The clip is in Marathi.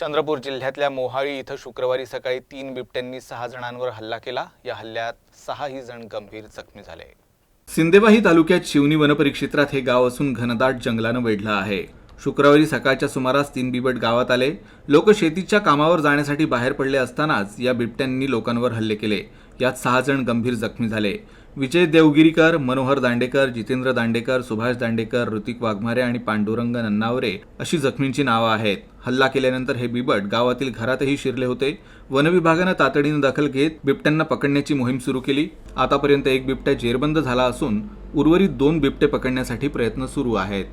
चंद्रपूर जिल्ह्यातल्या मोहाळी इथं शुक्रवारी सकाळी तीन बिबट्यांनी सहा जणांवर हल्ला केला. या हल्ल्यात सहाही जण गंभीर जखमी झाले. सिंदेवाही तालुक्यात शिवनी वनपरिक्षेत्रात हे गाव असून घनदाट जंगलानं वेढलं आहे. शुक्रवारी सकाळच्या सुमारास तीन बिबट गावात आले. लोक शेतीच्या कामावर जाण्यासाठी बाहेर पडले असतानाच या बिबट्यांनी लोकांवर हल्ले केले. यात सहा जण गंभीर जखमी झाले. विजय देवगिरीकर मनोहर दांडेकर जितेंद्र दांडेकर सुभाष दांडेकर ऋतिक वाघमारे आणि पांडुरंग नन्नावरे अशी जखमींची नावं आहेत. हल्ला केल्यानंतर हे बिबट गावातील घरातही शिरले होते. वनविभागानं तातडीनं दखल घेत बिबट्यांना पकडण्याची मोहीम सुरू केली. आतापर्यंत एक बिबट्या जेरबंद झाला असून उर्वरित दोन बिबटे पकडण्यासाठी प्रयत्न सुरू आहेत.